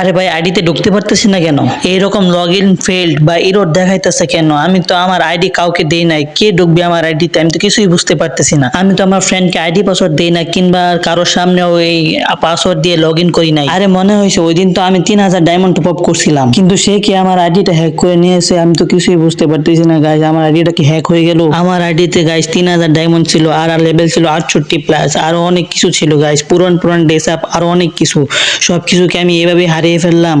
আরে ভাই আইডিতে ঢুকতে পারতেছি না কেন? এইরকম লগ ইন ফেল্ড বা এরর দেখাইতেছে কেন? আমি তো আমার আইডি কাউকে দেই নাই। কে ঢুকবে আমার আইডিতে আমি তো কিছুই বুঝতে পারতেছি না। আমি তো আমার ফ্রেন্ডকে আইডি পাসওয়ার্ড দেই না কিংবা কারোর সামনে ওই পাসওয়ার্ড দিয়ে লগ ইন করি নাই। আরে মনে হয়েছে, ওই দিন তো আমি তিন হাজার ডায়মন্ড টপ আপ করছিলাম। কিন্তু সে কি আমার আইডিটা হ্যাক করে নিয়েছে? আমি তো কিছুই বুঝতে পারতেছি না গাইজ আমার আইডিটা কি হ্যাক হয়ে গেল? আমার আইডিতে গাইজ তিন হাজার ডায়মন্ড ছিল, আর আর লেভেল ছিল আটষট্টি প্লাস আরও অনেক কিছু ছিল গাইজ পুরন পুরন ড্রেস আপ আরও অনেক কিছু। সব কিছুকে আমি এভাবে হারিয়ে ফেললাম।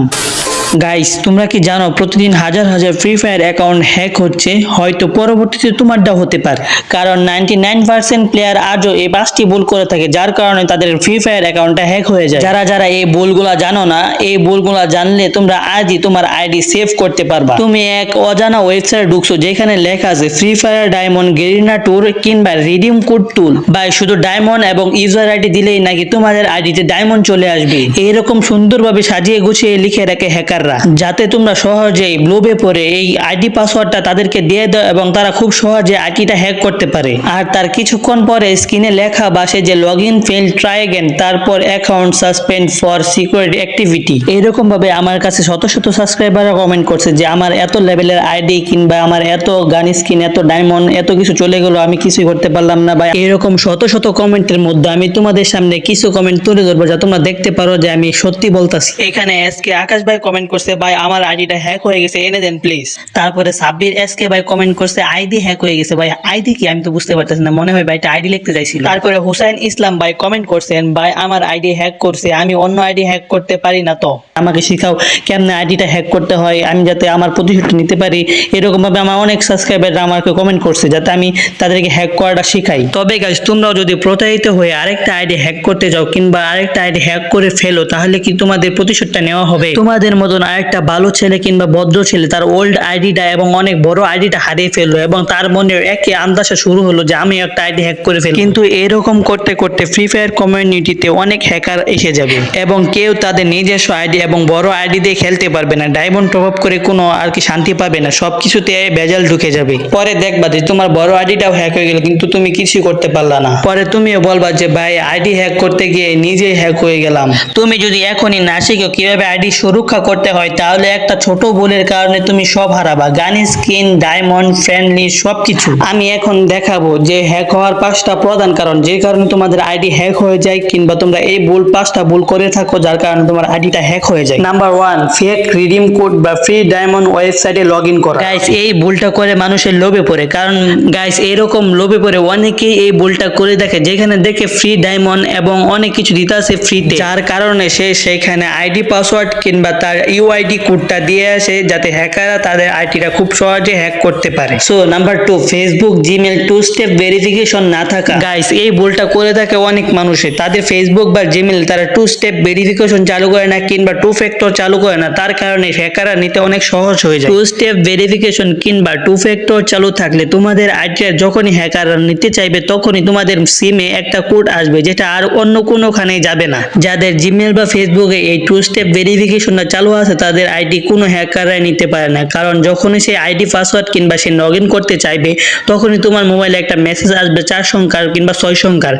গাইস তোমরা কি জানো, প্রতিদিন হাজার হাজার ফ্রি ফায়ার অ্যাকাউন্ট হ্যাক হচ্ছে, হয়তো পরবর্তীতে তোমারটাও হতে পারে। কারণ নাইনটি নাইন পার্সেন্ট প্লেয়ার আজও এই পাঁচটি ভুল করে থাকে, যার কারণে তাদের ফ্রি ফায়ার অ্যাকাউন্টটা হ্যাক হয়ে যায়। যারা যারা এই ভুলগুলা জানো না, এই ভুলগুলা জানলে তোমরা আজই তোমার আইডি সেভ করতে পারবা। তুমি এক অজানা ওয়েবসাইট ঢুকছো, যেখানে লেখা আছে free fire diamond Garena tour কিংবা রিডিম কোড টুল বা শুধু ডায়মন্ড এবং ইউজার আইডি দিলেই নাকি তোমাদের আইডিতে ডায়মন্ড চলে আসবে। এরকম সুন্দরভাবে সাজিয়ে গুছিয়ে লিখে রাখে হ্যাকাররা, যাতে তোমরা সহজেই লোভে পড়ে এই আইডি পাসওয়ার্ডটা তাদেরকে দিয়ে দাও এবং তারা খুব সহজে আইডিটা হ্যাক করতে পারে। আর তার কিছুক্ষণ পরে স্ক্রিনে লেখা বাসে যে log in fail try again তারপর account suspend for security activity এরকম ভাবে আমার কাছে শত শত সাবস্ক্রাইবাররা কমেন্ট করছে যে, আমার এত লেভেলের আইডি কিংবা আমার এত গান স্কিন এত ডায়মন্ড এত কিছু চলে গেল, আমি কিছুই করতে পারলাম না বা এরকম শত শত কমেন্টের মধ্যে আমি তোমাদের সামনে কিছু কমেন্ট তুলে ধরবো, যা তোমরা দেখতে পারো যে আমি সত্যি বলতাছি। এখানে এসকে আকাশ ভাই কমেন্ট করছে, ভাই, আমার আইডিটা হ্যাক হয়ে গেছে, এনে দেন প্লিজ তারপরে সাব্বির এসকে ভাই কমেন্ট করছে আইডি হ্যাক হয়ে গেছে, ভাই আইডি কি? আমি তো বুঝতে পারতেছি না, মনে হয় ভাইটা আইডি লিখতে চাইছিল। তারপরে হুসাইন ইসলাম ভাই কমেন্ট করছেন, ভাই, আমার আইডি হ্যাক করছে, আমি অন্য আইডি হ্যাক করতে পারি না তো। আমাকে শেখাও কেমনে আইডিটা হ্যাক করতে হয়, আমি যাতে আমার প্রতিশোধ নিতে পারি। এরকম ভাবে আমার অনেক সাবস্ক্রাইবাররা আমাকে কমেন্ট করছে, যাতে আমি তাদেরকে হ্যাক করাটা শেখাই। তবে গাইজ তোমরাও যদি প্রতারিত হয়ে আরেকটা আইডি হ্যাক করতে যাও, কিংবা আরেকটা আইডি হ্যাক করে ফেলো, তাহলে কি তোমাদের প্রতিশোধটা নেওয়া হবে। তোমাদের মতন আরেকটা ভালো ছেলে কিংবা ভদ্র ছেলে তার ওল্ড আইডিটা এবং অনেক বড় আইডিটা হারিয়ে ফেলল এবং তার মনে একে আন্দাজা শুরু হলো যে আমি একটা আইডি হ্যাক করে ফেলি কিন্তু এরকম করতে করতে ফ্রি ফায়ার কমিউনিটিতে অনেক হ্যাকার এসে যাবে এবং কেউ তাদের নিজস্ব আইডি এবং বড় আইডি দিয়ে খেলতে পারবে না। ডায়মন্ড আপ করে কোনো আর কি শান্তি পাবে না। সবকিছুতে ভেজাল ঢুকে যাবে। পরে দেখবা যে তোমার বড় আইডিটাও হ্যাক হয়ে গেল কিন্তু তুমি কিছুই করতে পারলা না। পরে তুমিও বলবা যে ভাই আইডি হ্যাক করতে গিয়ে নিজেই হ্যাক হয়ে গেলাম। তুমি যদি এখনই না শিখো কীভাবে আইডি সুরক্ষা করতে হয়, তাহলে একটা ছোট ভুলের কারণে তুমি সব হারাবা। গান স্কিন, ডায়মন্ড, ফ্রেন্ডলি সব কিছু আমি এখন দেখাবো যে হ্যাক হওয়ার পাঁচটা প্রধান কারণ। যে কারণে তোমাদের আইডি হ্যাক হয়ে যায় কিংবা তোমরা এই ভুল পাঁচটা ভুল করে থাকো, যার কারণে তোমার আইডিটা হ্যাক হয়ে যায়। Number one fake redeem code বা ফ্রি ডায়মন্ড ওয়েবসাইটে লগ ইন করা। গাইস এই ভুলটা করে মানুষের লোভে পড়ে। কারণ গাইস এরকম লোভে পড়ে অনেকেই এই ভুলটা করে দেখে। যেখানে দেখে ফ্রি ডায়মন্ড এবং অনেক কিছু দিতে আছে ফ্রিতে যার কারণে সে সেখানে আইডি পাসওয়ার্ড কিংবা তার ইউআইডি কোডটা দিয়ে আসে যাতে হ্যাকাররা তাদের আইডিটা খুব সহজে হ্যাক করতে পারে। So number two Facebook Gmail two step verification না থাকা। গাইস এই ভুলটা করে থাকে অনেক মানুষে তাদের ফেসবুক বা জিমেল তারা টু স্টেপ ভেরিফিকেশন চালু করে না কিংবা টু ফ্যাক্টর চালু করে না। তার কারণে হ্যাকাররা নিতে অনেক সহজ হয়ে যায়। টু স্টেপ ভেরিফিকেশন কিংবা টু ফ্যাক্টর চালু থাকলে তোমাদের আইডিটা যখনই হ্যাকাররা নিতে চাইবে, তখনই তোমাদের সিমে একটা কোড আসবে, যেটা আর অন্য কোনোখানে যাবে না। যাদের জিমেল বা ফেসবুকে এই টু স্টেপ ভেরিফিকেশনটা চালু আছে তাদের আইডি কোনো হ্যাকাররাই নিতে পারে না। কারণ যখনই সে আইডি পাসওয়ার্ড কিংবা সে লগ ইন করতে চাইবে তখনই তোমার মোবাইলে একটা মেসেজ আসবে চার সংখ্যার কিংবা ছয় সংখ্যার।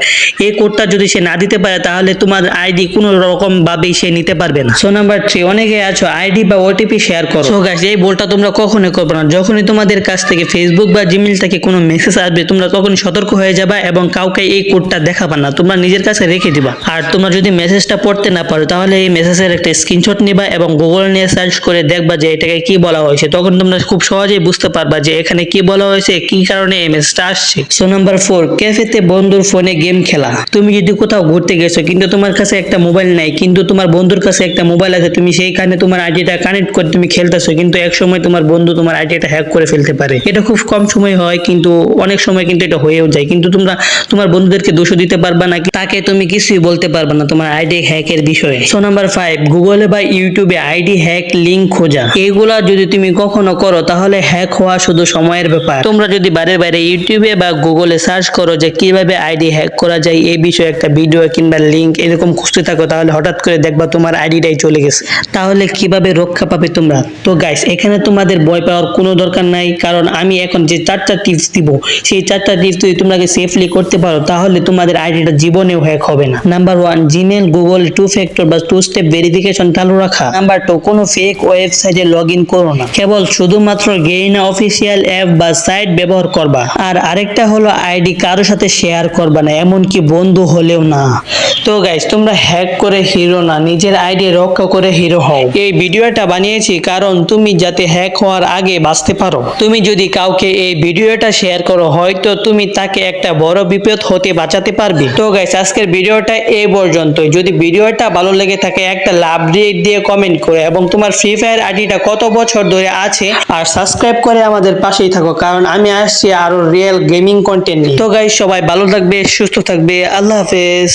এই কোডটা যদি সে না দিতে পারে তাহলে তোমার আইডি কোনো রকম ভাবেই সে নিতে পারবে না। সো নাম্বার থ্রি অনেকে আছো আইডি বা ওটিপি শেয়ার করো। সো গাছ এই বলটা তোমরা কখনোই করবে না। যখনই তোমাদের কাছ থেকে ফেসবুক বা জিমেল থেকে কোনো মেসেজ আসবে তোমরা তখনই সতর্ক হয়ে যাবা এবং কাউকে এই কোডটা দেখাবা না। তোমরা নিজের কাছে রেখে দিবা। আর তোমরা যদি মেসেজটা পড়তে না পারো তাহলে এই মেসেজের একটা স্ক্রিনশট নিবা এবং গুগল নিয়ে সার্চ করে দেখবা যে এটাকে কি বলা হয়েছে। তখন তোমরা খুব সহজেই বুঝতে পারবা যে এখানে কি বলা হয়েছে, কি কারণে এই মেসেজটা আসছে। সো নাম্বার ফোর ক্যাফেতে বন্ধুর ফোনে গেম খেলা। তুমি যদি কোথাও ঘুরতে গেছো, কিন্তু তোমার কাছে একটা মোবাইল নাই, কিন্তু তোমার বন্ধুর কাছে একটা মোবাইল আছে, তুমি সেইখানে তোমার আইডিটা কানেক্ট করে তুমি খেলতেছো, কিন্তু এক সময় তোমার বন্ধু তোমার আইডিটা হ্যাক করে ফেলতে পারে। এটা খুব কম সময় হয়, কিন্তু অনেক সময় কিন্তু এটা হয়েও যায়। কিন্তু তোমরা তোমার বন্ধুদেরকে দোষ দিতে পারবা না, তাকে তুমি কিছুই বলতে পারবে না তোমার আইডি হ্যাকের বিষয়ে। সো নাম্বার ফাইভ গুগলে বা ইউটিউবে আইডি হ্যাক লিঙ্ক খোঁজা। এগুলা যদি তুমি কখনো করো, তাহলে হ্যাক হওয়া শুধু সময়ের ব্যাপার। তোমরা যদি বাইরে বাইরে ইউটিউবে বা গুগলে সার্চ করো যে কীভাবে আইডি হ্যাক করা যায় এই বিষয়ে একটা ভিডিও কিংবা লিঙ্ক এরকম খুঁজতে থাকো, তাহলে হঠাৎ করে দেখবা তোমার আইডিটাই চলে গেছে। তাহলে কীভাবে রক্ষা পাবে তোমরা? তো গাইস এখানে তোমাদের ভয় পাওয়ার কোনো দরকার নাই, কারণ আমি এখন যে চারটা টিপস দিব, সেই চারটা টিপস যদি তোমরা সেফলি করতে পারো, তাহলে তোমাদের আইডিটা জীবনেও হ্যাক হবে না। Number one Gmail Google two factor বা টু স্টেপ ভেরিফিকেশন চালু রাখা। নাম্বার টু কোনো ফেক ওয়েবসাইটে লগ ইন করো না। কেবল শুধুমাত্র গেইনা অফিসিয়াল অ্যাপ বা সাইট ব্যবহার করবা। আর আরেকটা হলো আইডি কারও সাথে শেয়ার করবা না এমনকি বন্ধু হলেও না। তো গাইস তোমরা হ্যাক করে হিরো না নিজের আইডি রক্ষা করে হিরো হও। এই ভিডিওটা বানিয়েছি কারণ তুমি যাতে হ্যাক হওয়ার আগে বাঁচতে পারো। তুমি যদি কাউকে এই ভিডিওটা শেয়ার করো হয়তো তুমি তাকে একটা বড় বিপদ হতে বাঁচাতে পারবে। তো গাইস আজকের ভিডিওটা এই পর্যন্তই। যদি ভিডিওটা ভালো লেগে থাকে একটা লাভ দিয়ে দিয়ে কমেন্ট করে এবং তোমার ফ্রি ফায়ার আইডিটা কত বছর ধরে আছে আর সাবস্ক্রাইব করে আমাদের পাশেই থাকো, কারণ আমি আসছি আরও রিয়েল গেমিং কন্টেন্ট তো গাইস সবাই ভালো থাকবে, সুস্থ থাকবে, আল্লাহ হাফেজ।